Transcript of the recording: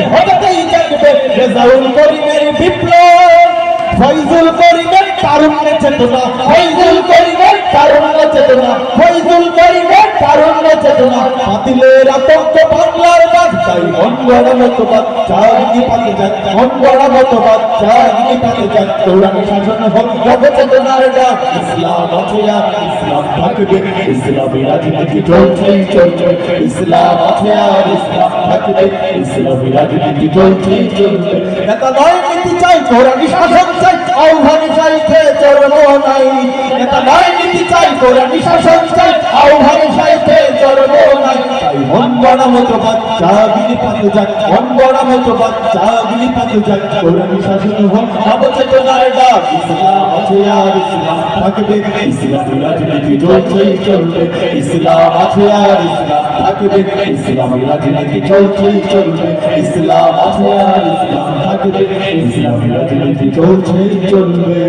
হঠাৎই জাগবে রেজাউল করিমের বিপ্লব। ফয়জুল করিমের তারুণ্য চেতনা। ফয়জুল করিমের তারুণ্য চেতনা। ফয়জুল করিমের তারুণ্য চেতনা। বাতিলের তাই মন গড়া মতবাদ চারিদিকে পাতে যাক মন গড়া মতবাদ চারিদিকে পাতে যাক কোরআন শাসন হোক নব চেতনার ডাক। ইসলাম আছে আর ইসলাম থাকবে। ইসলামী রাজনীতি চলছেই চলবে ইসলাম নাই। নেতা নয়, নীতি চাই কোরআনী শাসন চাই, আহ্বানে গড়া মতো বাচ্চা গিলি পাতে যাক। গড়া মতো বাচ্চা গিলি পাতে যাক। কোরআনী শাসন হোক নবচেতনার ডাক। ইসলাম আছে আর ইসলাম থাকবে। ইসলামী রাজনীতি চলছেই চলবে। ইসলাম আছে আর ইসলাম থাকবে। ইসলামী রাজনীতি চলছেই চলবে। ইসলাম আছে আর ইসলাম থাকবে। ইসলামী রাজনীতি চলছেই চলবে।